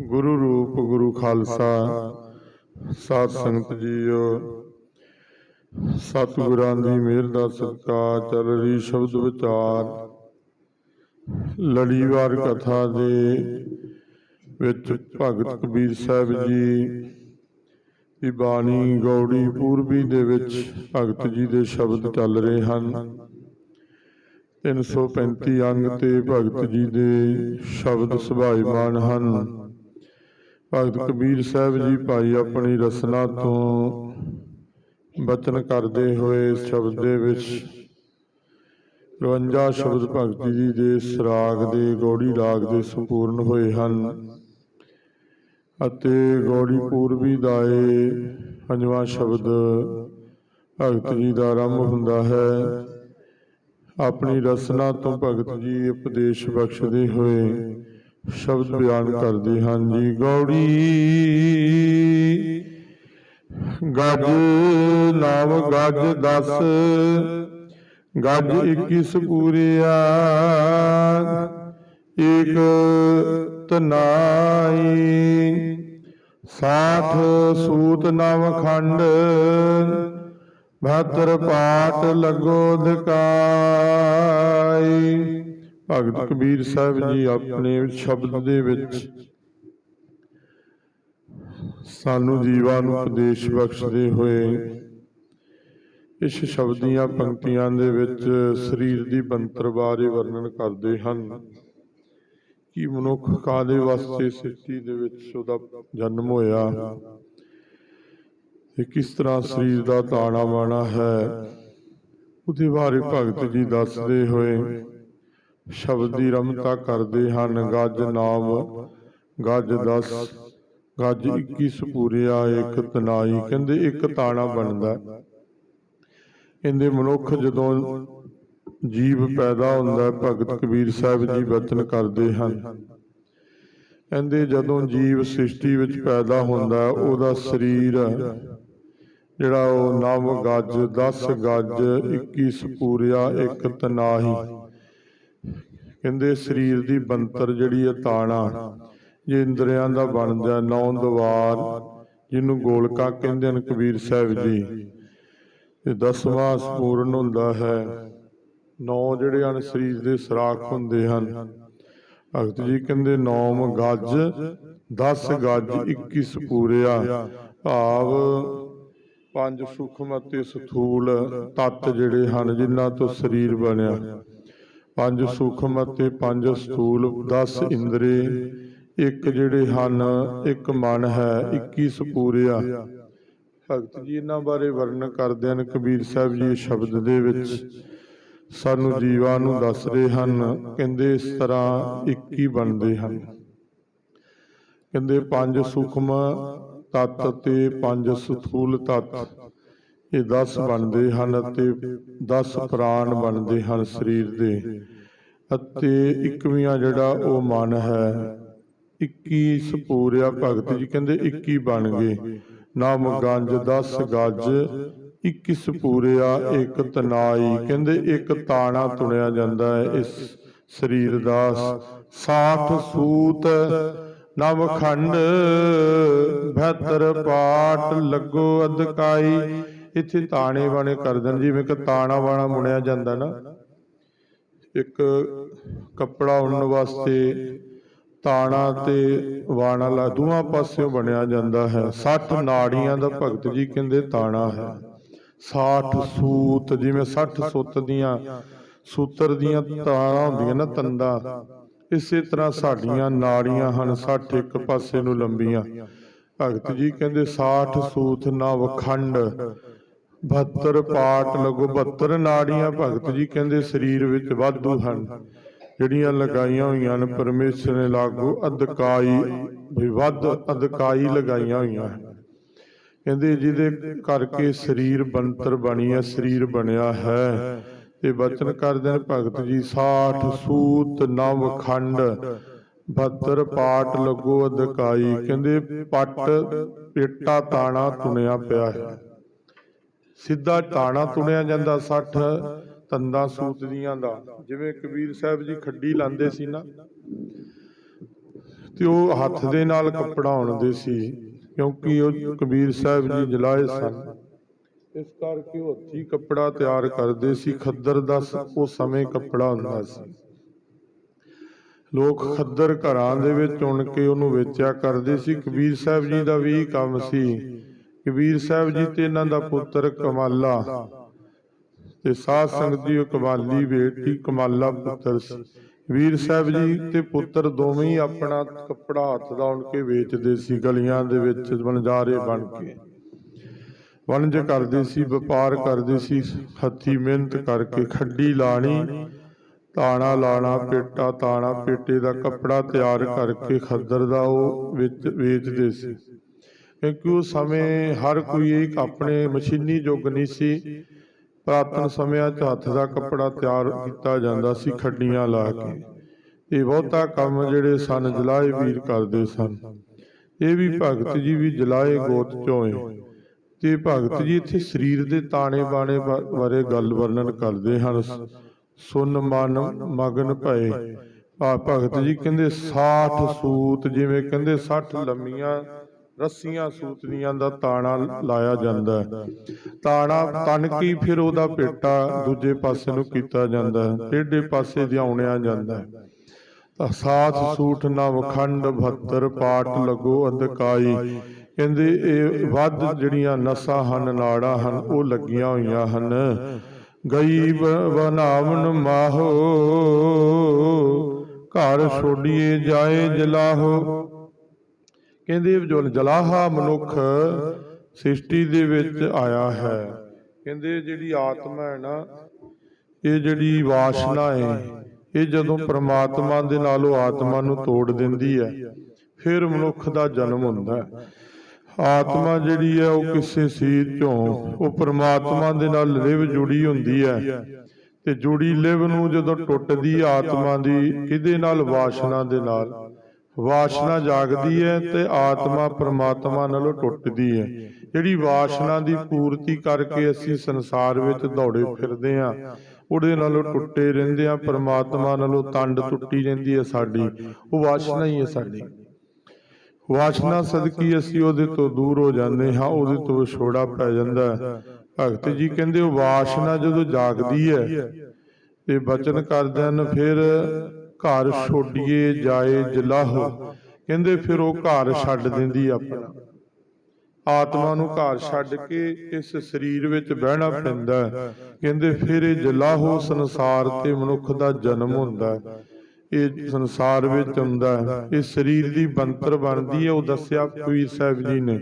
ਗੁਰੂ ਰੂਪ, ਗੁਰੂ ਖਾਲਸਾ, ਸਾਧ ਸੰਗਤ ਜੀਓ। ਸਤਿਗੁਰਾਂ ਦੀ ਮਿਹਰ ਦਾ ਸਦਕਾ ਚੱਲ ਰਹੀ ਸ਼ਬਦ ਵਿਚਾਰ। ਲੜੀਵਾਰ ਕਥਾ ਦੇ ਵਿੱਚ ਭਗਤ ਕਬੀਰ ਸਾਹਿਬ ਜੀ ਦੀ ਬਾਣੀ ਗੌੜੀ ਪੂਰਬੀ ਦੇ ਵਿੱਚ ਭਗਤ ਜੀ ਦੇ ਸ਼ਬਦ ਚੱਲ ਰਹੇ ਹਨ। 335 ਅੰਗ ਤੇ ਭਗਤ ਜੀ ਦੇ ਸ਼ਬਦ ਸੁਭਾਈਮਾਨ ਹਨ। ਭਗਤ ਕਬੀਰ ਸਾਹਿਬ ਜੀ ਭਾਈ ਆਪਣੀ ਰਸਨਾ ਤੋਂ ਬਚਨ ਕਰਦੇ ਹੋਏ ਸ਼ਬਦ ਦੇ ਵਿੱਚ 52 ਸ਼ਬਦ ਭਗਤ ਜੀ ਦੇ ਸਰਾਗ ਦੇ, ਗੌੜੀ ਰਾਗ ਦੇ ਸੰਪੂਰਨ ਹੋਏ ਹਨ ਅਤੇ ਗੌੜੀ ਪੂਰਬੀ ਦਾ ਇਹ ਪੰਜਵਾਂ ਸ਼ਬਦ ਭਗਤ ਜੀ ਦਾ ਆਰੰਭ ਹੁੰਦਾ ਹੈ। ਆਪਣੀ ਰਸਨਾ ਤੋਂ ਭਗਤ ਜੀ ਉਪਦੇਸ਼ ਬਖਸ਼ਦੇ ਹੋਏ ਸ਼ਬਦ ਬਿਆਨ ਕਰਦੇ ਹਨ ਜੀ। ਗੌੜੀ ਗੱਜ ਨਾਮ ਗੱਜ 10 ਗੱਜ 21 ਪੂਰਿਆ, ਏਕ ਤਨਾਈ ਸਾਠ ਸੂਤ ਨਵ ਖੰਡ ਬਹਤਰ ਪਾਟ ਲੱਗੋ ਧਕਾਈ। ਭਗਤ ਕਬੀਰ ਸਾਹਿਬ ਜੀ ਆਪਣੇ ਸ਼ਬਦ ਦੇ ਵਿੱਚ ਸਾਨੂੰ ਜੀਵਾਂ ਨੂੰ ਉਪਦੇਸ਼ ਬਖਸ਼ਦੇ ਹੋਏ ਇਸ ਸ਼ਬਦ ਦੀਆਂ ਪੰਕਤੀਆਂ ਦੇ ਵਿੱਚ ਸਰੀਰ ਦੀ ਬੰਤਰ ਬਾਰੇ ਵਰਣਨ ਕਰਦੇ ਹਨ। ਕਿ ਮਨੁੱਖ ਕਾਦੇ ਵਾਸਤੇ ਸ੍ਰਿਸ਼ਟੀ ਦੇ ਵਿੱਚ ਉਹਦਾ ਜਨਮ ਹੋਇਆ? ਤੇ ਕਿਸ ਤਰ੍ਹਾਂ ਸਰੀਰ ਦਾ ਤਾਣਾ ਬਾਣਾ ਹੈ? ਉਹਦੇ ਬਾਰੇ ਭਗਤ ਜੀ ਦੱਸਦੇ ਹੋਏ ਸ਼ਬਦ ਦੀ ਰਮਤਾ ਕਰਦੇ ਹਨ। ਗੱਜ ਨਾਮ, ਗੱਜ 10 ਗੱਜ 21 ਪੂਰਿਆ, ਇੱਕ ਤਨਾਈ। ਕਹਿੰਦੇ ਇੱਕ ਤਾਣਾ ਬਣਦਾ। ਕਹਿੰਦੇ ਮਨੁੱਖ ਜਦੋਂ ਜੀਵ ਪੈਦਾ ਹੁੰਦਾ ਭਗਤ ਕਬੀਰ ਸਾਹਿਬ ਜੀ ਬਚਨ ਕਰਦੇ ਹਨ। ਕਹਿੰਦੇ ਜਦੋਂ ਜੀਵ ਸ੍ਰਿਸ਼ਟੀ ਵਿੱਚ ਪੈਦਾ ਹੁੰਦਾ ਉਹਦਾ ਸਰੀਰ ਜਿਹੜਾ ਉਹ ਨਵ ਗੱਜ 10 ਗੱਜ 21 ਪੂਰਿਆ ਇੱਕ ਤਨਾਹੀ। ਕਹਿੰਦੇ ਸਰੀਰ ਦੀ ਬੰਤਰ ਜਿਹੜੀ ਹੈ ਤਾਣਾ। ਜੇ ਇੰਦਰੀਆਂ ਦਾ ਬਣਦਾ ਨੌ ਦਵਾਰ, ਜਿਹਨੂੰ ਗੋਲਕਾ ਕਹਿੰਦੇ ਹਨ ਕਬੀਰ ਸਾਹਿਬ ਜੀ। ਤੇ ਦਸਵਾਂ ਸਪੂਰਨ ਹੁੰਦਾ ਹੈ, ਨੌ ਜਿਹੜੇ ਹਨ ਸਰੀਰ ਦੇ ਸਰਾਖ ਹੁੰਦੇ ਹਨ। ਭਗਤ ਜੀ ਕਹਿੰਦੇ ਨੌਮ ਗੱਜ 10 ਗੱਜ 21 ਸਪੂਰਿਆ। ਭਾਵ ਪੰਜ ਸੂਖਮ ਅਤੇ ਸਥੂਲ ਤੱਤ ਜਿਹੜੇ ਹਨ, ਜਿਨ੍ਹਾਂ ਤੋਂ ਸਰੀਰ ਬਣਿਆ। ਪੰਜ ਸੂਖਮ ਅਤੇ ਪੰਜ ਸਥੂਲ 10 ਇੰਦਰੀ, ਇੱਕ ਜਿਹੜੇ ਹਨ, ਇੱਕ ਮਨ ਹੈ 21 ਸਪੂਰਿਆ। ਭਗਤ ਜੀ, ਇਹਨਾਂ ਬਾਰੇ ਵਰਣਨ ਕਰਦੇ ਹਨ ਕਬੀਰ ਸਾਹਿਬ ਜੀ ਸ਼ਬਦ ਦੇ ਵਿੱਚ। ਸਾਨੂੰ ਜੀਵਾਂ ਨੂੰ ਦੱਸ ਰਹੇ ਹਨ, ਕਹਿੰਦੇ ਇਸ ਤਰ੍ਹਾਂ 21 ਬਣਦੇ ਹਨ। ਕਹਿੰਦੇ, ਪੰਜ ਸੂਖਮ ਤੱਤ ਤੇ ਪੰਜ ਸਥੂਲ ਤੱਤ। ਇਹ 10 ਬਣਦੇ ਹਨ ਅਤੇ 10 ਪ੍ਰਾਣ ਬਣਦੇ ਹਨ ਸਰੀਰ ਦੇ। ਅਤੇ 21ਵਾਂ ਜਿਹੜਾ ਉਹ ਮਨ ਹੈ 21 ਸਪੂਰਿਆ ਭਗਤ ਜੀ ਕਹਿੰਦੇ 21 ਬਣ ਗਏ। ਨਾਮ ਗੰਜ 10 ਗੱਜ 21 ਸਪੂਰਿਆ, ਇੱਕ ਤਨਾਈ। ਕਹਿੰਦੇ ਇੱਕ ਤਾਣਾ ਤੁਣਿਆ ਜਾਂਦਾ ਹੈ ਇਸ ਸਰੀਰ ਦਾ। ਸਾਠ ਸੂਤ ਨਵ ਖੰਡ ਬਹਿਤਰ ਪਾਟ ਲੱਗੋ ਅਧਕਾਈ। ਇੱਥੇ ਤਾਣੇ ਬਾਣੇ ਕਰ ਦੇਣ ਜਿਵੇਂ ਕਿ ਤਾਣਾ ਬਾਣਾ ਮੁਣਿਆ ਜਾਂਦਾ ਨਾ। ਇੱਕ ਕੱਪੜਾ ਉਣਨ ਵਾਸਤੇ ਤਾਣਾ ਤੇ ਵਾਣਾ ਲਾ ਦੋਹਾਂ ਪਾਸਿਓਂ ਬਣਿਆ ਜਾਂਦਾ ਹੈ। 60 ਨਾੜੀਆਂ ਦਾ ਭਗਤ ਜੀ ਕਹਿੰਦੇ ਤਾਣਾ ਹੈ। 60 ਸੂਤ ਜਿਵੇਂ 60 ਸੁੱਤ ਦੀਆਂ ਸੂਤਰ ਦੀਆਂ ਤਾਰਾਂ ਹੁੰਦੀਆਂ ਨਾ ਤੰਦਾਂ। ਇਸੇ ਤਰ੍ਹਾਂ ਸਾਡੀਆਂ ਨਾੜੀਆਂ ਹਨ 60 ਇੱਕ ਪਾਸੇ ਨੂੰ ਲੰਬੀਆਂ। ਭਗਤ ਜੀ ਕਹਿੰਦੇ 60 ਸੂਤ ਨਵ ਖੰਡ 72 ਪਾਟ ਲਗੋ 72 ਨਾੜੀਆਂ। ਭਗਤ ਜੀ ਕਹਿੰਦੇ, ਸਰੀਰ ਵਿੱਚ ਵਾਧੂ ਹਨ, ਜਿਹੜੀਆਂ ਲਗਾਈਆਂ ਹੋਈਆਂ ਨੇ ਪਰਮੇਸ਼ਰ ਨੇ ਲਾਗੂ ਅਧਕਾਈ ਵੀ ਵੱਧ ਅਧਕਾਈ ਲਗਾਈਆਂ ਹੋਈਆਂ ਕਹਿੰਦੇ, ਜਿਹਦੇ ਕਰਕੇ ਸਰੀਰ ਬਣਤਰ ਬਣੀ ਹੈ, ਸਰੀਰ ਬਣਿਆ ਹੈ। ਤੇ ਬਚਨ ਕਰਦੇ ਨੇ ਭਗਤ ਜੀ 60 ਸੂਤ ਨਵ ਖੰਡ 72 ਪਾਟ ਲੱਗੋ ਅਧਕਾਈ। ਕਹਿੰਦੇ, ਪੱਟ ਪੇਟਾ ਤਾਣਾ ਤੁਣਿਆ ਪਿਆ ਹੈ। ਸਿੱਧਾ ਤਾਣਾ ਤੁਣਿਆ ਜਾਂਦਾ 60 ਤੰਦਾਂ ਸੂਤ ਦੀਆਂ ਦਾ। ਜਿਵੇਂ ਕਬੀਰ ਸਾਹਿਬ ਜੀ ਖੱਡੀ ਲਾਉਂਦੇ ਸੀ ਨਾ, ਤੇ ਉਹ ਹੱਥ ਦੇ ਨਾਲ ਕੱਪੜਾ ਉਣਦੇ ਸੀ, ਕਿਉਂਕਿ ਉਹ ਕਬੀਰ ਸਾਹਿਬ ਜੀ ਜਲਾਏ ਸਨ। ਇਸ ਕਰਕੇ ਉਹ ਹੱਥੀ ਕੱਪੜਾ ਤਿਆਰ ਕਰਦੇ ਸੀ, ਖੱਦਰ ਦਾ ਉਹ ਸਮੇਂ ਕੱਪੜਾ ਹੁੰਦਾ ਸੀ। ਲੋਕ ਖੱਦਰ ਘਰਾਂ ਦੇ ਵਿੱਚ ਉਣ ਕੇ ਉਹਨੂੰ ਵੇਚਿਆ ਕਰਦੇ ਸੀ। ਕਬੀਰ ਸਾਹਿਬ ਜੀ ਦਾ ਵੀ ਕੰਮ ਸੀ। ਕਬੀਰ ਸਾਹਿਬ ਜੀ ਤੇ ਇਹਨਾਂ ਦਾ ਪੁੱਤਰ ਕਮਾਲਾ ਤੇ ਸਾਧ ਸੰਗਤ ਦੀ ਉਹ ਕਮਾਲੀ ਬੇਟੀ ਕਮਾਲਾ ਪੁੱਤਰ ਸੀ। ਵੀਰ ਸਾਹਿਬ ਜੀ ਤੇ ਪੁੱਤਰ ਦੋਵੇਂ ਹੀ ਆਪਣਾ ਕੱਪੜਾ ਹੱਥ ਦਾ ਉਣ ਕੇ ਵੇਚਦੇ ਸੀ, ਗਲੀਆਂ ਦੇ ਵਿੱਚ ਵਣਜਾਰੇ ਬਣ ਕੇ। ਵਣਜ ਕਰਦੇ ਸੀ, ਵਪਾਰ ਕਰਦੇ ਸੀ, ਹੱਥੀ ਮਿਹਨਤ ਕਰਕੇ ਖੱਡੀ ਲਾਣੀ, ਤਾਣਾ ਲਾਣਾ, ਪੇਟਾ ਤਾਣਾ, ਪੇਟੇ ਦਾ ਕੱਪੜਾ ਤਿਆਰ ਕਰਕੇ ਖੱਦਰ ਦਾ ਉਹ ਵਿੱਚ ਵੇਚਦੇ ਸੀ। ਕਿਉਂਕਿ ਉਹ ਸਮੇਂ ਹਰ ਕੋਈ ਇੱਕ ਆਪਣੇ ਮਸ਼ੀਨੀ ਯੁੱਗ ਨਹੀਂ ਸੀ। ਪ੍ਰਾਤਨ ਸਮਿਆਂ 'ਚ ਹੱਥ ਦਾ ਕੱਪੜਾ ਤਿਆਰ ਕੀਤਾ ਜਾਂਦਾ ਸੀ ਖੱਡੀਆਂ ਲਾ ਕੇ। ਇਹ ਬਹੁਤਾ ਕੰਮ ਜਿਹੜੇ ਸਨ, ਜਲਾਏ ਵੀਰ ਕਰਦੇ ਸਨ। ਇਹ ਵੀ ਭਗਤ ਜੀ ਵੀ ਜਲਾਏ ਗੋਤ ਚੋਂ ਏ। ਤੇ ਭਗਤ ਜੀ ਇੱਥੇ ਸਰੀਰ ਦੇ ਤਾਣੇ ਬਾਣੇ ਬਾਰੇ ਗੱਲ ਵਰਣਨ ਕਰਦੇ ਹਨ। ਸੁਨ ਮਨ ਮਗਨ ਭਏ। ਆ ਭਗਤ ਜੀ ਕਹਿੰਦੇ 60 ਸੂਤ, ਜਿਵੇਂ ਕਹਿੰਦੇ 60 ਲੰਮੀਆਂ ਰੱਸੀਆਂ ਸੂਤਨੀਆਂ ਦਾ ਤਾਣਾ ਲਾਇਆ ਜਾਂਦਾ ਹੈ। ਤਾਣਾ ਤਨ ਕੀ ਫਿਰ ਉਹਦਾ ਪੇਟਾ ਦੂਜੇ ਪਾਸੇ ਨੂੰ ਕੀਤਾ ਜਾਂਦਾ ਹੈ। ਟੇਢੇ ਪਾਸੇ ਧਿਆਉਣਿਆ ਜਾਂਦਾ ਹੈ। ਤਾਂ ਸਾਥ ਸੂਠ ਨਵ ਖੰਡ 72 ਪਾਟ ਲਗੋ ਅੰਧਕਾਈ। ਕਹਿੰਦੇ ਇਹ ਵੱਧ ਜਿਹੜੀਆਂ ਨਸਾਂ ਹਨ ਨਾੜਾਂ ਹਨ ਉਹ ਲੱਗੀਆਂ ਹੋਈਆਂ ਹਨ। ਗਈ ਬਨਾਵਨ ਮਾਹੋ। ਘਰ ਛੋੜੀਏ ਜਾਏ ਜਲਾਹੋ। ਕਹਿੰਦੇ ਜੋ ਜਲਾਹਾ ਮਨੁੱਖ ਸ੍ਰਿਸ਼ਟੀ ਦੇ ਵਿੱਚ ਆਇਆ ਹੈ। ਕਹਿੰਦੇ ਜਿਹੜੀ ਆਤਮਾ ਹੈ ਨਾ ਇਹ ਜਿਹੜੀ ਵਾਸ਼ਨਾ ਹੈ ਇਹ ਜਦੋਂ ਪ੍ਰਮਾਤਮਾ ਦੇ ਨਾਲ ਆਤਮਾ ਨੂੰ ਤੋੜ ਦਿੰਦੀ ਹੈ ਫਿਰ ਮਨੁੱਖ ਦਾ ਜਨਮ ਹੁੰਦਾ ਹੈ। ਆਤਮਾ ਜਿਹੜੀ ਹੈ ਉਹ ਕਿਸੇ ਸੀਰ ਚੋਂ ਉਹ ਪ੍ਰਮਾਤਮਾ ਦੇ ਨਾਲ ਲਿਵ ਜੁੜੀ ਹੁੰਦੀ ਹੈ। ਤੇ ਜੁੜੀ ਲਿਵ ਨੂੰ ਜਦੋਂ ਟੁੱਟਦੀ ਆਤਮਾ ਦੀ ਕਿਹਦੇ ਨਾਲ? ਵਾਸ਼ਨਾ ਦੇ ਨਾਲ। ਵਾਸ਼ਨਾ ਜਾਗਦੀ ਹੈ ਤੇ ਆਤਮਾ ਪ੍ਰਮਾਤਮਾ ਨਾਲੋਂ ਟੁੱਟਦੀ ਹੈ। ਜਿਹੜੀ ਵਾਸ਼ਨਾ ਦੀ ਪੂਰਤੀ ਕਰਕੇ ਅਸੀਂ ਸੰਸਾਰ ਵਿੱਚ ਦੌੜੇ ਫਿਰਦੇ ਹਾਂ ਉਹਦੇ ਨਾਲੋਂ ਟੁੱਟੇ ਰਹਿੰਦੇ ਆ ਪ੍ਰਮਾਤਮਾ ਨਾਲੋਂ ਤੰਡ ਟੁੱਟੀ ਜਾਂਦੀ ਹੈ ਸਾਡੀ। ਉਹ ਵਾਸ਼ਨਾ ਹੀ ਹੈ ਸਾਡੀ। ਵਾਸ਼ਨਾ ਸਦਕੀ ਅਸੀਂ ਉਹਦੇ ਤੋਂ ਦੂਰ ਹੋ ਜਾਂਦੇ ਹਾਂ, ਉਹਦੇ ਤੋਂ ਵਿਛੋੜਾ ਪੈ ਜਾਂਦਾ ਹੈ। ਭਗਤ ਜੀ ਕਹਿੰਦੇ ਉਹ ਵਾਸ਼ਨਾ ਜਦੋਂ ਜਾਗਦੀ ਹੈ, ਤੇ ਬਚਨ ਕਰਦਿਆਂ ਨੂੰ ਫਿਰ ਘਰ ਛੋਡੀਏ ਜਾਏ ਜਲਾਹ। ਕਹਿੰਦੇ ਫਿਰ ਉਹ ਘਰ ਛੱਡ ਦਿੰਦੀ ਆਪਣਾ। ਆਤਮਾ ਨੂੰ ਘਰ ਛੱਡ ਕੇ ਇਸ ਸਰੀਰ ਵਿੱਚ ਬਹਿਣਾ ਪੈਂਦਾ ਕਹਿੰਦੇ ਫਿਰ ਇਹ ਜਲਾਹੋ ਸੰਸਾਰ ਤੇ ਮਨੁੱਖ ਦਾ ਜਨਮ ਹੁੰਦਾ ਹੈ। ਇਹ ਸੰਸਾਰ ਵਿੱਚ ਹੁੰਦਾ ਹੈ। ਇਹ ਸਰੀਰ ਦੀ ਬੰਤਰ ਬਣਦੀ ਹੈ, ਉਹ ਦੱਸਿਆ ਕਬੀਰ ਸਾਹਿਬ ਜੀ ਨੇ।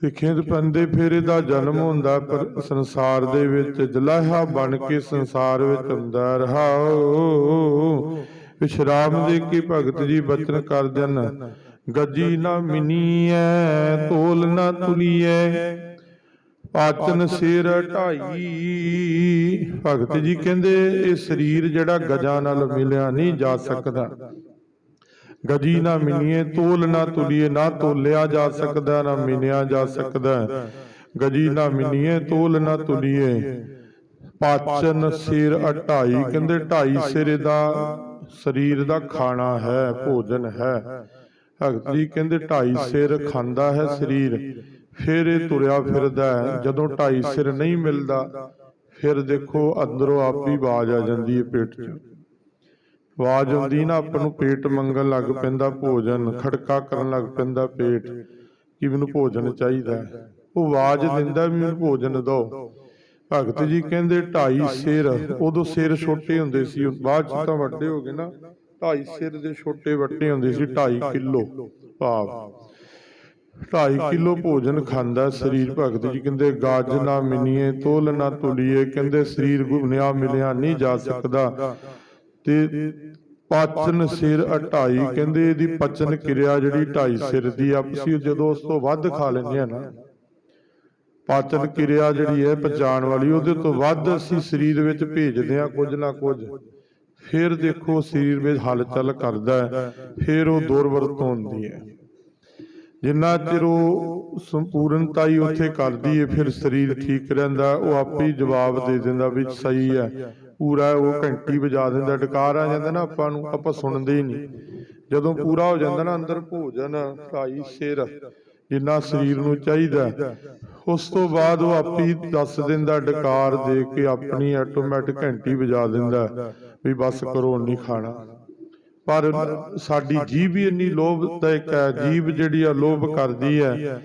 ਸਿੱਖਿਅਤ ਪੰਦੇ ਫਿਰ ਇਹਦਾ ਜਨਮ ਹੁੰਦਾ, ਪਰ ਸੰਸਾਰ ਦੇ ਵਿੱਚ ਜਲਾਹਾ ਬਣ ਕੇ ਸੰਸਾਰ ਵਿੱਚ ਹੁੰਦਾ ਰਹਾਓ। ਵਿਸ਼ਰਾਮ ਦੇ ਕੇ ਭਗਤ ਜੀ ਬਚਨ ਕਰਦੇ ਹਨ ਗੱਜੀ ਨਾ ਮਿਨੀਐ, ਤੋਲ ਨਾ ਤੁਲੀਐ। ਆਚਨ ਸਿਰ ਢਾਈ। ਭਗਤ ਜੀ ਕਹਿੰਦੇ ਇਹ ਸਰੀਰ ਜਿਹੜਾ ਗਜਾਂ ਨਾਲ ਮਿਲਿਆ ਨਹੀਂ ਜਾ ਸਕਦਾ। ਗਜੀ ਨਾ ਮਿਨੀਏ ਤੋਲ ਨਾ ਤੁਲੀਏ ਨਾ ਤੋਲਿਆ ਜਾ ਸਕਦਾ ਨਾ ਮਿਨਿਆ ਜਾ ਸਕਦਾ। ਗਜੀ ਨਾ ਮਿਨੀਏ ਤੋਲ ਨਾ ਤੁਲੀਏ। ਪਾਚਨ ਸਿਰ ਅਟਾਈ ਕਹਿੰਦੇ ਢਾਈ ਸਿਰ ਦਾ ਸਰੀਰ ਦਾ ਖਾਣਾ ਹੈ ਭੋਜਨ ਹੈ। ਭਗਤ ਜੀ ਕਹਿੰਦੇ ਢਾਈ ਸਿਰ ਖਾਂਦਾ ਹੈ ਸਰੀਰ। ਫਿਰ ਇਹ ਤੁਰਿਆ ਫਿਰਦਾ ਹੈ, ਜਦੋਂ ਢਾਈ ਸਿਰ ਨਹੀਂ ਮਿਲਦਾ, ਫਿਰ ਦੇਖੋ ਅੰਦਰੋਂ ਆਪ ਹੀ ਆਵਾਜ਼ ਆ ਜਾਂਦੀ ਹੈ ਪੇਟ 'ਚ। ਆਵਾਜ਼ ਆਉਂਦੀ ਨਾ, ਆਪਾਂ ਨੂੰ ਪੇਟ ਮੰਗਣ ਲੱਗ ਪੈਂਦਾ, ਭੋਜਨ ਖੜਕਾ ਕਰਨ ਲੱਗ ਪੈਂਦਾ ਪੇਟ, ਕਿ ਮੈਨੂੰ ਭੋਜਨ ਚਾਹੀਦਾ ਉਹ ਆਵਾਜ਼ ਦਿੰਦਾ ਵੀ ਮੈਨੂੰ ਭੋਜਨ ਦਿਓ। ਭਗਤ ਜੀ ਕਹਿੰਦੇ ਢਾਈ ਸਿਰ, ਉਦੋਂ ਸਿਰ ਛੋਟੇ ਹੁੰਦੇ ਸੀ, ਬਾਅਦ ਚ ਤਾਂ ਵੱਡੇ ਹੋ ਗਏ ਨਾ, ਢਾਈ ਸਿਰ ਦੇ ਛੋਟੇ ਵੱਟੇ ਹੁੰਦੇ ਸੀ, ਢਾਈ ਕਿਲੋ, ਭਾਵ। ਢਾਈ ਕਿਲੋ ਭੋਜਨ ਖਾਂਦਾ ਸਰੀਰ ਭਗਤ ਜੀ। ਕਹਿੰਦੇ ਗੱਜ ਨਾ ਮਿਨੀਏ ਤੋਲ ਨਾ ਤੁਲੀਏ। ਕਹਿੰਦੇ ਸਰੀਰ ਗੁੰਨਿਆ ਮਿਲਿਆ ਨਹੀਂ ਜਾ ਸਕਦਾ। ਤੇ ਪਾਚਨ ਸਿਰ ਅਟਾਈ। ਕਹਿੰਦੇ ਇਹਦੀ ਪਚਨ ਕਿਰਿਆ ਜਿਹੜੀ ਢਾਈ ਸਿਰ ਦੀ ਆਪਸੀ ਜਦੋਂ ਉਸ ਤੋਂ ਵੱਧ ਖਾ ਲੈਂਦੇ ਆ ਨਾ। ਪਾਚਨ ਕਿਰਿਆ ਜਿਹੜੀ ਹੈ ਪਚਾਣ ਵਾਲੀ ਉਹਦੇ ਤੋਂ ਵੱਧ ਅਸੀਂ ਸਰੀਰ ਵਿੱਚ ਭੇਜਦੇ ਆ ਕੁਝ ਨਾ ਕੁਝ। ਫਿਰ ਦੇਖੋ ਸਰੀਰ ਵਿੱਚ ਹਲਚਲ ਕਰਦਾ ਹੈ। ਫਿਰ ਉਹ ਦੁਰਵਰਤ ਹੁੰਦੀ ਹੈ ਜਿੰਨਾ ਚਿਰ ਉਹ ਸੰਪੂਰਨਤਾ ਉੱਥੇ ਕਰਦੀ ਹੈ ਫਿਰ ਸਰੀਰ ਠੀਕ ਰਹਿੰਦਾ, ਉਹ ਆਪੇ ਜਵਾਬ ਦੇ ਦਿੰਦਾ ਵੀ ਸਹੀ ਹੈ। ਪੂਰਾ ਉਹ ਘੰਟੀ ਵਜਾ ਦਿੰਦਾ, ਡਕਾਰ ਆ ਜਾਂਦਾ ਨਾ ਆਪਾਂ ਨੂੰ, ਆਪਾਂ ਸੁਣਦੇ ਹੀ ਨਹੀਂ। ਜਦੋਂ ਪੂਰਾ ਹੋ ਜਾਂਦਾ ਨਾ ਅੰਦਰ ਭੋਜਨ ਢਾਈ ਸਿਰ, ਜਿੰਨਾ ਸਰੀਰ ਨੂੰ ਚਾਹੀਦਾ, ਉਸ ਤੋਂ ਬਾਅਦ ਉਹ ਆਪੇ ਹੀ ਦੱਸ ਦਿੰਦਾ, ਡਕਾਰ ਦੇ ਕੇ ਆਪਣੀ ਆਟੋਮੈਟਿਕ ਘੰਟੀ ਵਜਾ ਦਿੰਦਾ, ਵੀ ਬਸ ਕਰੋ ਹੁਣ ਨਹੀਂ ਖਾਣਾ। ਪਰ ਸਾਡੀ ਜੀਭ ਹੀ ਇੰਨੀ ਲੋਭਦਾਇਕ ਹੈ ਜੀਭ ਜਿਹੜੀ ਆ ਲੋਭ ਕਰਦੀ ਹੈ।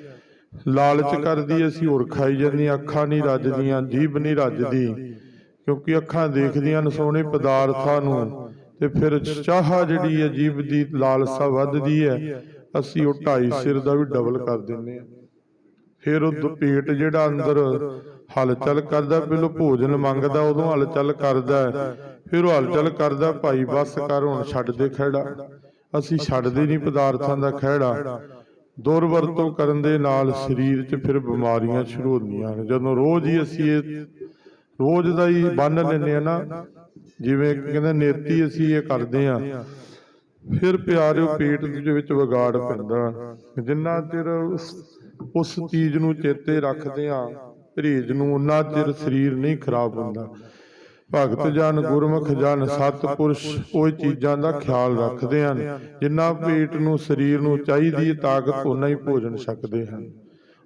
ਲਾਲਚ ਕਰਦੀ ਅਸੀਂ ਹੋਰ ਖਾਈ ਜਾਂਦੀਆਂ ਅੱਖਾਂ ਨਹੀਂ ਰੱਜਦੀਆਂ ਜੀਭ ਨਹੀਂ ਰੱਜਦੀ। ਕਿਉਂਕਿ ਅੱਖਾਂ ਦੇਖਦੀਆਂ ਨੇ ਸੋਹਣੇ ਪਦਾਰਥਾਂ ਨੂੰ ਤੇ ਫਿਰ ਚਾਹ ਜਿਹੜੀ ਹੈ ਜੀਭ ਦੀ ਲਾਲਸਾ ਵੱਧਦੀ ਹੈ। ਅਸੀਂ ਉਹ ਢਾਈ ਸਿਰ ਦਾ ਵੀ ਡਬਲ ਕਰ ਦਿੰਦੇ ਹਾਂ। ਫਿਰ ਉਹ ਪੇਟ ਜਿਹੜਾ ਅੰਦਰ ਹਲਚਲ ਕਰਦਾ ਪਹਿਲਾਂ ਭੋਜਨ ਮੰਗਦਾ ਉਦੋਂ ਹਲਚਲ ਕਰਦਾ ਹੈ। ਫਿਰ ਉਹ ਹਲਚਲ ਕਰਦਾ, ਭਾਈ, ਬਸ ਕਰ, ਹੁਣ ਛੱਡ ਦੇ ਖਹਿੜਾ। ਅਸੀਂ ਛੱਡਦੇ ਨਹੀਂ ਪਦਾਰਥਾਂ ਦਾ ਖਹਿੜਾ। ਦੁਰਵਰਤੋਂ ਕਰਨ ਦੇ ਨਾਲ ਸਰੀਰ 'ਚ ਫਿਰ ਬਿਮਾਰੀਆਂ ਸ਼ੁਰੂ ਹੁੰਦੀਆਂ ਨੇ ਜਦੋਂ ਰੋਜ਼ ਹੀ ਅਸੀਂ ਇਹ ਰੋਜ਼ ਦਾ ਹੀ ਬੰਨ ਲੈਂਦੇ ਆ ਨਾ, ਜਿਵੇਂ ਕਹਿੰਦੇ ਨੇਤੀ ਅਸੀਂ ਇਹ ਕਰਦੇ ਆ ਫਿਰ ਪਿਆਰਿਓ ਪੇਟ ਦੇ ਵਿੱਚ ਵਿਗਾੜ ਪੈਂਦਾ। ਜਿੰਨਾ ਚਿਰ ਉਸ- ਚੀਜ਼ ਨੂੰ ਚੇਤੇ ਰੱਖਦੇ ਆ ਪਰਹੇਜ ਨੂੰ, ਉਨਾ ਚਿਰ ਸਰੀਰ ਨਹੀਂ ਖਰਾਬ ਹੁੰਦਾ। ਭਗਤ ਜਨ ਗੁਰਮੁਖ ਜਨ ਸਤਪੁਰਸ਼ ਉਹ ਚੀਜ਼ਾਂ ਦਾ ਖਿਆਲ ਰੱਖਦੇ ਹਨ। ਜਿੰਨਾ ਪੇਟ ਨੂੰ ਸਰੀਰ ਨੂੰ ਚਾਹੀਦੀ ਹੈ ਤਾਕਤ ਉਨਾ ਹੀ ਭੋਜਨ ਛਕਦੇ ਹਨ।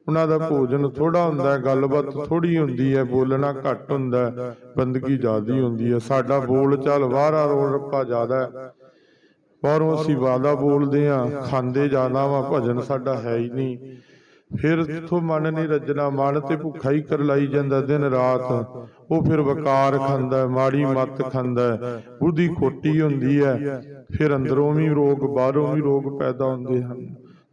ਉਹਨਾਂ ਦਾ ਭੋਜਨ ਥੋੜਾ ਹੁੰਦਾ ਹੈ ਗੱਲਬਾਤ ਥੋੜੀ ਹੁੰਦੀ ਹੈ ਬੋਲਣਾ ਘੱਟ ਹੁੰਦਾ ਹੈ ਬੰਦਗੀ ਜ਼ਿਆਦੀ ਹੁੰਦੀ ਹੈ। ਸਾਡਾ ਬੋਲ ਚਾਲ ਵਾਰਾ ਰੋਲ ਰੱਪਾ ਜ਼ਿਆਦਾ ਹੈ। ਬਾਹਰੋਂ ਅਸੀਂ ਵਾਦਾ ਬੋਲਦੇ ਆ ਖਾਂਦੇ ਜ਼ਿਆਦਾ ਵਾ ਭਜਨ ਸਾਡਾ ਹੈ ਹੀ ਨਹੀਂ। ਫਿਰ ਇਥੋਂ ਮਨ ਨਹੀਂ ਰੱਜਣਾ, ਮਨ ਤੇ ਭੁੱਖਾ ਹੀ ਕਰ ਲਾਈ ਜਾਂਦਾ ਦਿਨ ਰਾਤ। ਉਹ ਫਿਰ ਵਕਾਰ ਖਾਂਦਾ, ਮਾੜੀ ਮੱਤ ਖਾਂਦਾ ਬੁੱਧੀ ਖੋਟੀ ਹੁੰਦੀ ਹੈ ਫਿਰ ਅੰਦਰੋਂ ਵੀ ਰੋਗ, ਬਾਹਰੋਂ ਵੀ ਰੋਗ ਪੈਦਾ ਹੁੰਦੇ ਹਨ।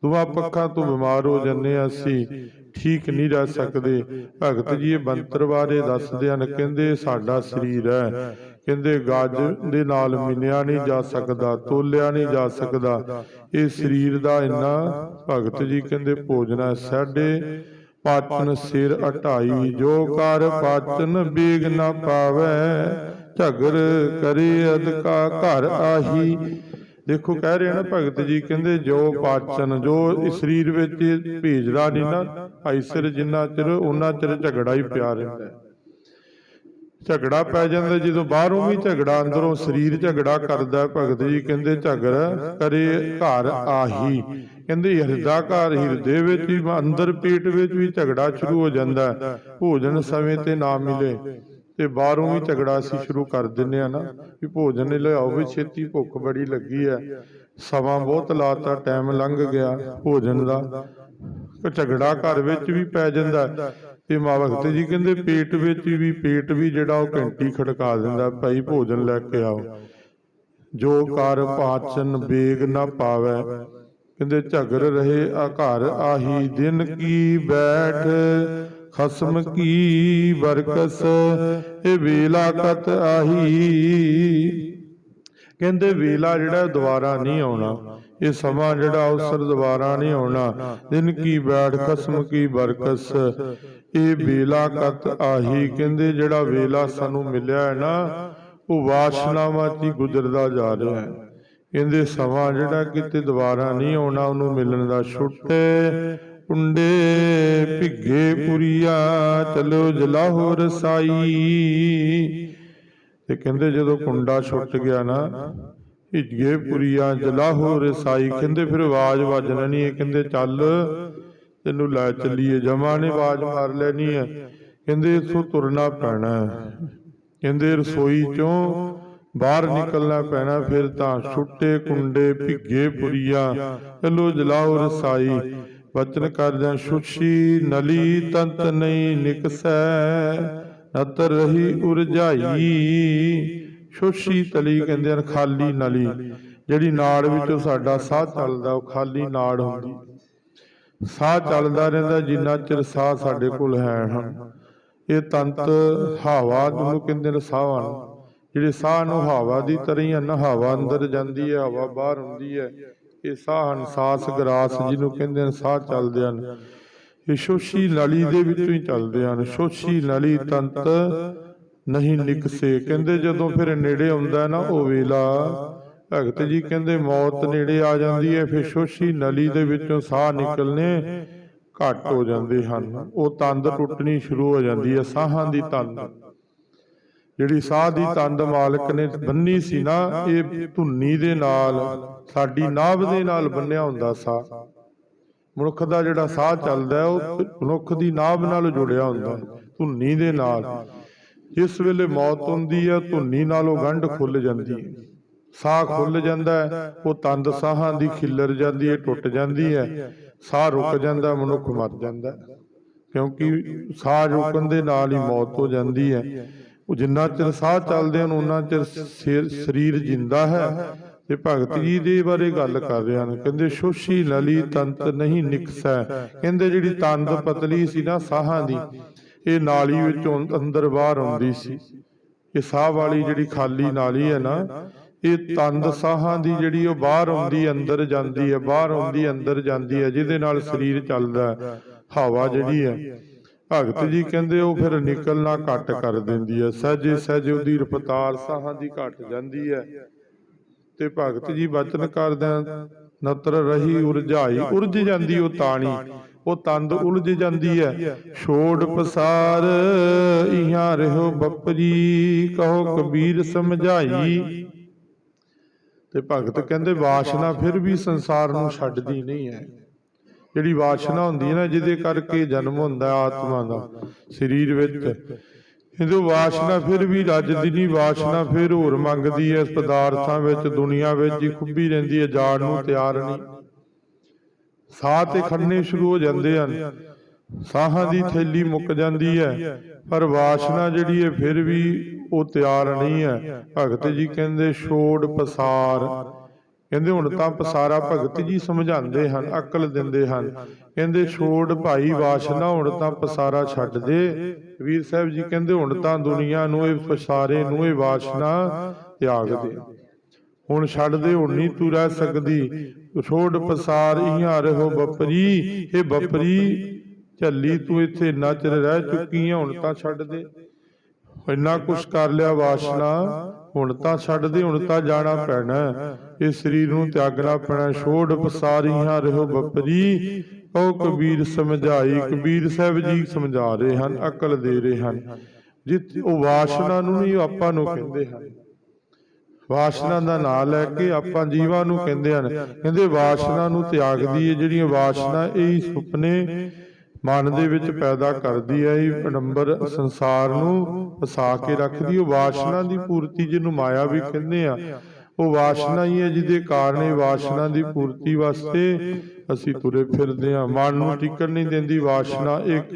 ਦੁਆ ਪੱਖਾਂ ਤੋਂ ਬਿਮਾਰ ਹੋ ਜੰਨੇ ਆ ਅਸੀਂ। ਠੀਕ ਨਹੀਂ ਰਹਿ ਸਕਦੇ। ਭਗਤ ਜੀ ਇਹ ਬੰਤਰ ਬਾਰੇ ਦੱਸਦੇ ਹਨ, ਕਹਿੰਦੇ ਸਾਡਾ ਸਰੀਰ ਹੈ ਕਹਿੰਦੇ ਗੱਜ ਦੇ ਨਾਲ ਮਿਲਿਆ ਨਹੀਂ ਜਾ ਸਕਦਾ ਤੋਲਿਆ ਨਹੀਂ ਜਾ ਸਕਦਾ। ਇਹ ਸਰੀਰ ਦਾ ਇੰਨਾ ਭਗਤ ਜੀ ਕਹਿੰਦੇ ਭੋਜਨਾ ਸਾਡੇ ਪਾਚਨ ਸਿਰ ਅਟਾਈ ਜੋ ਕਰ ਪਾਚਨ ਬੀਗ ਨਾ ਪਾਵੇ ਝਗਰ ਕਰੇ ਅਦਕਾ ਘਰ ਆਹੀ। ਦੇਖੋ ਕਹਿ ਰਹੇ ਨਾ ਭਗਤ ਜੀ ਕਹਿੰਦੇ ਜੋ ਪਾਚਨ ਜੋ ਇਸ ਸਰੀਰ ਵਿੱਚ ਭੇਜਦਾ ਨਹੀਂ ਨਾ ਭਾਈ ਸਿਰ ਜਿੰਨਾ ਚਿਰ ਉਹਨਾਂ ਚਿਰ ਝਗੜਾ ਹੀ ਪਿਆ ਰਹਿੰਦਾ ਹੈ। ਝਗੜਾ ਪੈ ਜਾਂਦਾ ਜਦੋਂ ਬਾਹਰੋਂ ਵੀ ਝਗੜਾ ਅੰਦਰੋਂ ਸਰੀਰ ਝਗੜਾ ਕਰਦਾ ਭਗਤ ਜੀ ਕਹਿੰਦੇ ਝਗੜ ਕਰੇ ਘਰ ਆਹੀ। ਕਹਿੰਦੇ ਹਿਰਦਾ ਘਰ ਹਿਰਦੇ ਵਿੱਚ ਵੀ ਅੰਦਰ ਪੇਟ ਵਿੱਚ ਵੀ ਝਗੜਾ ਸ਼ੁਰੂ ਹੋ ਜਾਂਦਾ। ਭੋਜਨ ਸਮੇਂ ਤੇ ਨਾ ਮਿਲੇ। ਤੇ ਬਾਹਰੋਂ ਵੀ ਝਗੜਾ ਅਸੀਂ ਸ਼ੁਰੂ ਕਰ ਦਿੰਨੇ ਆ ਨਾ। ਵੀ ਭੋਜਨ ਲਿਆਓ ਵੀ ਛੇਤੀ ਭੁੱਖ ਬੜੀ ਲੱਗੀ ਹੈ। ਸਮਾਂ ਬਹੁਤ ਲਾਤਾ ਟਾਈਮ ਲੰਘ ਗਿਆ ਭੋਜਨ ਦਾ। ਝਗੜਾ ਘਰ ਵਿੱਚ ਵੀ ਪੈ ਜਾਂਦਾ। ਤੇ ਮਾਂ ਭਗਤ ਜੀ ਕਹਿੰਦੇ ਪੇਟ ਵਿੱਚ ਵੀ, ਪੇਟ ਵੀ ਜਿਹੜਾ ਉਹ ਘੰਟੀ ਖੜਕਾ ਦਿੰਦਾ, ਭਾਈ ਭੋਜਨ ਲੈ ਕੇ ਆਓ। ਜੋ ਕਰ ਪਾਚਨ ਬੇਗ ਨਾ ਪਾਵੇ। ਕਹਿੰਦੇ ਝਗਰ ਰਹੇ ਆ ਘਰ ਆਹੀ ਦਿਨ ਕੀ ਬੈਠ, ਖਸਮ ਕੀ ਬਰਕਸ ਇਹ ਵੇਲਾ ਕਤ ਆਹੀ। ਕਹਿੰਦੇ ਵੇਲਾ ਜਿਹੜਾ ਦੁਬਾਰਾ ਨਹੀਂ ਆਉਣਾ, ਇਹ ਸਮਾਂ ਜਿਹੜਾ ਅਵਸਰ ਦੁਬਾਰਾ ਨਹੀਂ ਆਉਣਾ। ਦਿਨ ਕੀ ਬੈਠ, ਖਸਮ ਕੀ ਬਰਕਸ ਇਹ ਵੇਲਾ ਕਤ ਆਹੀ ਕਹਿੰਦੇ ਜਿਹੜਾ ਵੇਲਾ ਸਾਨੂੰ ਮਿਲਿਆ ਹੈ ਨਾ, ਉਹ ਵਾਸ਼ਨਾਵਾਂ 'ਚ ਹੀ ਗੁਜ਼ਰਦਾ ਜਾ ਰਿਹਾ ਹੈ। ਕਹਿੰਦੇ ਸਮਾਂ ਜਿਹੜਾ ਕਿਤੇ ਦੁਬਾਰਾ ਨਹੀਂ ਆਉਣਾ, ਉਹਨੂੰ ਮਿਲਣ ਦਾ ਛੁੱਟ ਕੁੰਡੇ ਭਿੱਗੇ ਪੁਰੀਆ, ਚਲੋ ਜਲਾਹੋ ਰਸਾਈ। ਤੇ ਕਹਿੰਦੇ ਜਦੋਂ ਕੁੰਡਾ ਛੁੱਟ ਗਿਆ ਨਾ, ਭਿੱਗੇ ਪੁਰੀਆ, ਜਲਾਹੋ ਰਸਾਈ, ਕਹਿੰਦੇ ਫਿਰ ਆਵਾਜ਼ ਵੱਜਣਾ ਨਹੀਂ, ਇਹ ਕਹਿੰਦੇ ਚੱਲ। ਤੈਨੂੰ ਲੈ ਚੱਲੀਏ ਜਮਾ ਨੇ ਆਵਾਜ਼ ਮਾਰ ਲੈਣੀ ਹੈ। ਕਹਿੰਦੇ ਇਥੋਂ ਤੁਰਨਾ ਪੈਣਾ ਹੈ। ਕਹਿੰਦੇ ਰਸੋਈ ਚੋਂ ਬਾਹਰ ਨਿਕਲਣਾ ਪੈਣਾ ਫਿਰ ਤਾਂ ਛੁੱਟੇ ਕੁੰਡੇ ਭਿੱਗੇ ਪੁਰੀਆ। ਚਲੋ ਜਲਾਓ ਰਸਾਈ। ਵਚਨ ਕਰਦਿਆਂ ਸੁਸ਼ੀ ਨਲੀ ਤੰਤ ਨਹੀਂ ਨਿਕਸੈ। ਨਤਰ ਰਹੀ ਉਰਜਾਈ। ਸੁਸ਼ੀ ਤਲੀ ਕਹਿੰਦੇ ਹਨ ਖਾਲੀ ਨਲੀ। ਜਿਹੜੀ ਨਾੜ ਵਿੱਚੋਂ ਸਾਡਾ ਸਾਹ ਚੱਲਦਾ ਉਹ ਖਾਲੀ ਨਾੜ ਹੁੰਦੀ। ਸਾਹ ਚੱਲਦਾ ਰਹਿੰਦਾ, ਜਿੰਨਾ ਚਿਰ ਸਾਹ ਸਾਡੇ ਕੋਲ ਹੈ ਹਨ ਇਹ ਤੰਤ ਹਵਾ ਨੂੰ ਕਹਿੰਦੇ ਨੇ ਸਾਹਾਂ ਨੂੰ ਜਿਹੜੇ ਸਾਹ ਨੂੰ ਹਵਾ ਦੀ ਤਰ੍ਹਾਂ ਹੀ ਹਨ ਹਵਾ ਅੰਦਰ ਜਾਂਦੀ ਹੈ, ਹਵਾ ਬਾਹਰ ਹੁੰਦੀ ਹੈ। ਇਹ ਸਾਹ ਹਨ ਸਾਸ ਗਰਾਸ ਜਿਹਨੂੰ ਕਹਿੰਦੇ ਨੇ, ਸਾਹ ਚੱਲਦੇ ਹਨ। ਇਹ ਸ਼ੋਸ਼ੀ ਨਲੀ ਦੇ ਵਿੱਚੋਂ ਹੀ ਚੱਲਦੇ ਹਨ। ਸ਼ੋਸ਼ੀ ਨਲੀ ਤੰਤ ਨਹੀਂ ਨਿਕਸੇ। ਕਹਿੰਦੇ ਜਦੋਂ ਫਿਰ ਨੇੜੇ ਆਉਂਦਾ ਨਾ, ਉਹ ਵੇਲਾ ਭਗਤ ਜੀ ਕਹਿੰਦੇ ਮੌਤ ਨੇੜੇ ਆ ਜਾਂਦੀ ਹੈ ਫਿਰ ਸ਼ੋਸ਼ੀ ਨਲੀ ਦੇ ਵਿੱਚੋਂ ਸਾਹ ਨਿਕਲਨੇ ਘੱਟ ਹੋ ਜਾਂਦੇ ਹਨ। ਉਹ ਤੰਦ ਟੁੱਟਣੀ ਸ਼ੁਰੂ ਹੋ ਜਾਂਦੀ ਹੈ ਸਾਹਾਂ ਦੀ ਤੰਦ। ਜਿਹੜੀ ਸਾਹ ਦੀ ਤੰਦ ਮਾਲਕ ਨੇ ਬੰਨੀ ਸੀ ਨਾ ਇਹ ਧੁੰਨੀ ਦੇ ਨਾਲ ਸਾਡੀ ਨਾਭ ਦੇ ਨਾਲ ਬੰਨਿਆ ਹੁੰਦਾ ਸਾਹ। ਮਨੁੱਖ ਦਾ ਜਿਹੜਾ ਸਾਹ ਚੱਲਦਾ ਉਹ ਮਨੁੱਖ ਦੀ ਨਾਭ ਨਾਲ ਜੁੜਿਆ ਹੁੰਦਾ ਧੁੰਨੀ ਦੇ ਨਾਲ। ਜਿਸ ਵੇਲੇ ਮੌਤ ਹੁੰਦੀ ਹੈ ਧੁੰਨੀ ਨਾਲੋਂ ਗੰਢ ਖੁੱਲ ਜਾਂਦੀ ਹੈ। ਸਾਹ ਖੁੱਲ ਜਾਂਦਾ ਹੈ ਉਹ ਤੰਦ ਸਾਹਾਂ ਦੀ ਖਿੱਲਰ ਜਾਂਦੀ ਹੈ ਟੁੱਟ ਜਾਂਦੀ ਹੈ। ਸਾਹ ਰੁਕ ਜਾਂਦਾ ਮਨੁੱਖ ਮਰ ਜਾਂਦਾ। ਕਿਉਂਕਿ ਸਾਹ ਰੁਕਣ ਦੇ ਨਾਲ ਹੀ ਮੌਤ ਹੋ ਜਾਂਦੀ ਹੈ। ਉਹ ਜਿੰਨਾ ਚਿਰ ਸਾਹ ਚੱਲਦੇ ਹਨ ਉਹਨਾਂ ਚਿਰ ਸਰੀਰ ਜਿੰਦਾ ਹੈ। ਤੇ ਭਗਤ ਜੀ ਦੇ ਬਾਰੇ ਗੱਲ ਕਰ ਰਹੇ ਹਨ ਕਹਿੰਦੇ ਸ਼ੋਸ਼ੀ ਲਲੀ ਤੰਤ ਨਹੀਂ ਨਿਕਸੈ। ਕਹਿੰਦੇ ਜਿਹੜੀ ਤੰਦ ਪਤਲੀ ਸੀ ਨਾ ਸਾਹਾਂ ਦੀ ਇਹ ਨਾਲੀ ਵਿੱਚੋਂ ਅੰਦਰ ਬਾਹਰ ਆਉਂਦੀ ਸੀ। ਇਹ ਸਾਹ ਵਾਲੀ ਜਿਹੜੀ ਖਾਲੀ ਨਾਲੀ ਹੈ ਨਾ ਇਹ ਤੰਦ ਸਾਹਾਂ ਦੀ ਜਿਹੜੀ ਉਹ ਬਾਹਰ ਆਉਂਦੀ, ਅੰਦਰ ਜਾਂਦੀ ਹੈ, ਬਾਹਰ ਆਉਂਦੀ, ਅੰਦਰ ਜਾਂਦੀ ਹੈ, ਜਿਹਦੇ ਨਾਲ ਸਰੀਰ ਚੱਲਦਾ ਹੈ, ਹਵਾ ਜਿਹੜੀ ਹੈ। ਭਗਤ ਜੀ ਕਹਿੰਦੇ ਉਹ ਫਿਰ ਨਿਕਲਣਾ ਘੱਟ ਕਰ ਦਿੰਦੀ ਹੈ, ਸਹਿਜੇ ਸਹਿਜੇ ਉਹਦੀ ਰਫਤਾਰ ਸਾਹਾਂ ਦੀ ਘਟ ਜਾਂਦੀ ਹੈ। ਤੇ ਭਗਤ ਜੀ ਬਚਨ ਕਰਦਿਆਂ ਨਤਰ ਰਹੀ ਉਰਝਾਈ ਉਰਝ ਜਾਂਦੀ ਉਹ ਤਾਣੀ, ਉਹ ਤੰਦ ਉਲਝ ਜਾਂਦੀ ਹੈ। ਛੋੜ ਪਸਾਰ, ਇਹਾਂ ਰਹੋ ਬੱਪਰੀ, ਕਹੋ ਕਬੀਰ ਸਮਝਾਈ ਤੇ ਭਗਤ ਕਹਿੰਦੇ ਵਾਸ਼ਨਾ ਫਿਰ ਵੀ ਸੰਸਾਰ ਨੂੰ ਛੱਡਦੀ ਨਹੀਂ ਹੈ। ਜਿਹੜੀ ਵਾਸ਼ਨਾ ਹੁੰਦੀ ਹੈ ਨਾ ਜਿਹਦੇ ਕਰਕੇ ਜਨਮ ਹੁੰਦਾ ਆਤਮਾ ਦਾ ਸਰੀਰ ਵਿੱਚ। ਇਹਦੋਂ ਵਾਸ਼ਨਾ ਫਿਰ ਵੀ ਰੱਜਦੀ ਨਹੀਂ ਵਾਸ਼ਨਾ ਫਿਰ ਹੋਰ ਮੰਗਦੀ ਹੈ ਇਸ ਪਦਾਰਥਾਂ ਵਿੱਚ ਦੁਨੀਆ ਵਿੱਚ ਹੀ ਖੁੱਬੀ ਰਹਿੰਦੀ ਹੈ ਜਾਣ ਨੂੰ ਤਿਆਰ ਨਹੀਂ। ਸਾਹ ਤੇ ਖੜਨੇ ਸ਼ੁਰੂ ਹੋ ਜਾਂਦੇ ਹਨ। ਸਾਹਾਂ ਦੀ ਥੈਲੀ ਮੁੱਕ ਜਾਂਦੀ ਹੈ। ਪਰ ਵਾਸ਼ਨਾ ਜਿਹੜੀ ਹੈ ਫਿਰ ਵੀ ਉਹ ਤਿਆਰ ਨਹੀਂ ਹੈ। ਭਗਤ ਜੀ ਕਹਿੰਦੇ, ਛੋੜ ਪਸਾਰ। ਕਹਿੰਦੇ, ਹੁਣ ਤਾਂ ਪਸਾਰਾ ਭਗਤ ਜੀ ਸਮਝਾਉਂਦੇ ਹਨ, ਅਕਲ ਦਿੰਦੇ ਹਨ। ਕਹਿੰਦੇ, ਛੋੜ ਭਾਈ ਵਾਸ਼ਨਾ ਹੁਣ ਤਾਂ ਪਸਾਰਾ ਛੱਡ ਦੇ। ਵੀਰ ਸਾਹਿਬ ਜੀ ਕਹਿੰਦੇ, ਹੁਣ ਤਾਂ ਦੁਨੀਆ ਨੂੰ ਇਹ ਪਸਾਰੇ ਨੂੰ ਇਹ ਵਾਸ਼ਨਾ ਤਿਆਗ ਦੇ। ਹੁਣ ਛੱਡ ਦੇ, ਹੁਣ ਨਹੀਂ ਤੂੰ ਰਹਿ ਸਕਦੀ। ਛੋੜ ਪਸਾਰ, ਇਹਾਂ ਰਹੋ ਬਪਰੀ। ਇਹ ਬੱਪਰੀ, ਝੱਲੀ ਤੂੰ ਇੱਥੇ ਨੱਚ ਰਹਿ ਚੁੱਕੀ ਆ, ਹੁਣ ਤਾਂ ਛੱਡ ਦੇ। ਇੰਨਾ ਕੁਛ ਕਰ ਲਿਆ ਵਾਸ਼ਨਾ, ਹੁਣ ਤਾਂ ਛੱਡ ਦੇ, ਹੁਣ ਤਾਂ ਜਾਣਾ ਪੈਣਾ। ਇਹ ਸਰੀਰ ਨੂੰ ਤਿਆਗਣਾ ਪੈਣਾ। ਛੋੜ ਪਸਾਰੀਆਂ ਰਹੋ ਬੱਪਰੀ ਉਹ ਕਬੀਰ ਸਮਝਾਈ, ਕਬੀਰ ਸਾਹਿਬ ਜੀ ਸਮਝਾ ਰਹੇ ਹਨ, ਅਕਲ ਦੇ ਰਹੇ ਹਨ। ਜਿੱਥੇ ਉਹ ਵਾਸ਼ਨਾ ਨੂੰ ਨਹੀਂ, ਆਪਾਂ ਨੂੰ ਕਹਿੰਦੇ ਹਨ। ਵਾਸ਼ਨਾ ਦਾ ਨਾਂ ਲੈ ਕੇ ਆਪਾਂ ਜੀਵਾਂ ਨੂੰ ਕਹਿੰਦੇ ਹਨ। ਕਹਿੰਦੇ ਵਾਸ਼ਨਾ ਨੂੰ ਤਿਆਗਦੀ ਹੈ, ਜਿਹੜੀਆਂ ਵਾਸ਼ਨਾ, ਇਹ ਸੁਪਨੇ ਮਨ ਦੇ ਵਿੱਚ ਪੈਦਾ ਕਰਦੀ ਹੈ ਇਹ ਨੰਬਰ ਸੰਸਾਰ ਨੂੰ ਫਸਾ ਕੇ ਰੱਖਦੀ ਉਹ ਵਾਸ਼ਨਾ ਦੀ ਪੂਰਤੀ ਜਿਹਨੂੰ ਮਾਇਆ ਵੀ ਕਹਿੰਦੇ ਆ। ਉਹ ਵਾਸ਼ਨਾ ਹੀ ਹੈ ਜਿਹਦੇ ਕਾਰਨ ਇਹ ਵਾਸ਼ਨਾ ਦੀ ਪੂਰਤੀ ਵਾਸਤੇ ਅਸੀਂ ਤੁਰੇ ਫਿਰਦੇ ਆ। ਮਨ ਨੂੰ ਟਿਕਣ ਨਹੀਂ ਦਿੰਦੀ। ਵਾਸ਼ਨਾ ਇੱਕ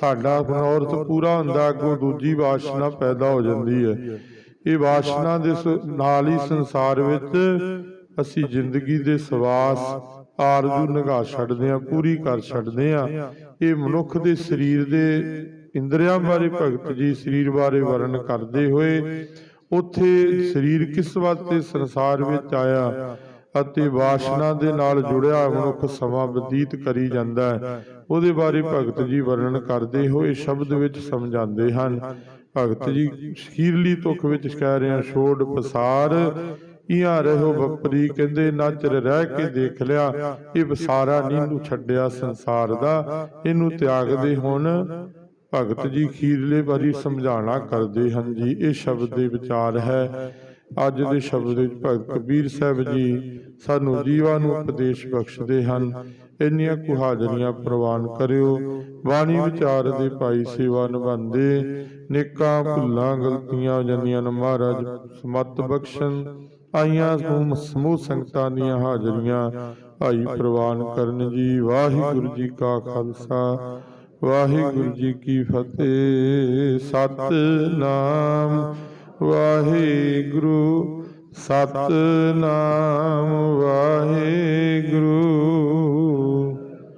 ਸਾਡਾ ਮਨੋਰਥ ਪੂਰਾ ਹੁੰਦਾ ਅੱਗੋਂ ਦੂਜੀ ਵਾਸ਼ਨਾ ਪੈਦਾ ਹੋ ਜਾਂਦੀ ਹੈ। ਇਹ ਵਾਸ਼ਨਾ ਦੇ ਨਾਲ ਹੀ ਸੰਸਾਰ ਵਿੱਚ ਅਸੀਂ ਜ਼ਿੰਦਗੀ ਦੇ ਸਵਾਸ ਆਰਜ਼ੂ ਨਿਗਾਹ ਛੱਡਦੇ ਆ ਪੂਰੀ ਕਰ ਛੱਡਦੇ ਆ ਇਹ ਮਨੁੱਖ ਦੇ ਸਰੀਰ ਦੇ ਇੰਦਰੀਆਂ ਬਾਰੇ ਭਗਤ ਜੀ ਸਰੀਰ ਬਾਰੇ ਵਰਣ ਕਰਦੇ ਹੋਏ ਉੱਥੇ ਸਰੀਰ ਕਿਸ ਵਾਸਤੇ ਸੰਸਾਰ ਵਿੱਚ ਆਇਆ ਅਤੇ ਵਾਸ਼ਨਾ ਦੇ ਨਾਲ ਜੁੜਿਆ ਮਨੁੱਖ ਸਮਾਂ ਬਤੀਤ ਕਰੀ ਜਾਂਦਾ ਹੈ। ਉਹਦੇ ਬਾਰੇ ਭਗਤ ਜੀ ਵਰਣਨ ਕਰਦੇ ਹੋਏ ਸ਼ਬਦ ਵਿੱਚ ਸਮਝਾਉਂਦੇ ਹਨ। ਭਗਤ ਜੀ ਅਖੀਰਲੀ ਤੁਕ ਵਿੱਚ ਕਹਿ ਰਹੇ ਹਨ ਛੋੜ ਪਸਾਰ ਇਆਂ ਰਹੋ ਬੱਪਰੀ ਕਹਿੰਦੇ ਨਚਰ ਰਹਿ ਕੇ ਦੇਖ ਲਿਆ। ਇਹ ਵਸਾਰਾ ਨਹੀਂ ਛੱਡਿਆ ਸੰਸਾਰ ਦਾ। ਇਹਨੂੰ ਤਿਆਗਦੇ ਹੁਣ ਭਗਤ ਜੀ ਖੀਰਲੇ ਵਾਰੀ ਸਮਝਾਣਾ ਕਰਦੇ ਹਨ ਜੀ, ਇਹ ਸ਼ਬਦ ਦੇ ਵਿਚਾਰ ਹੈ। ਅੱਜ ਦੇ ਸ਼ਬਦ ਵਿੱਚ ਭਗਤ ਕਬੀਰ ਸਾਹਿਬ ਜੀ ਸਾਨੂੰ ਜੀਵਾਂ ਨੂੰ ਉਪਦੇਸ਼ ਬਖਸ਼ਦੇ ਹਨ। ਇੰਨੀਆਂ ਕੁ ਹਾਜ਼ਰੀਆਂ ਪ੍ਰਵਾਨ ਕਰਿਓ। ਬਾਣੀ ਵਿਚਾਰ ਦੇ ਭਾਈ ਸੇਵਾ ਨਿਭਾਉਂਦੇ। ਨੇਕਾਂ ਭੁੱਲਾਂ, ਗਲਤੀਆਂ ਜੰਨੀਆਂ ਮਹਾਰਾਜ ਸਮਤ ਬਖਸ਼ਣ। ਆਈਆਂ ਸਮੂਹ ਸੰਗਤਾਂ ਦੀਆਂ ਹਾਜ਼ਰੀਆਂ ਭਾਈ ਪ੍ਰਵਾਨ ਕਰਨ ਜੀ। ਵਾਹਿਗੁਰੂ ਜੀ ਕਾ ਖਾਲਸਾ, ਵਾਹਿਗੁਰੂ ਜੀ ਕੀ ਫਤਿਹ। ਸਤਨਾਮ, ਵਾਹਿਗੁਰੂ ਸਤਨਾਮ, ਵਾਹਿਗੁਰੂ।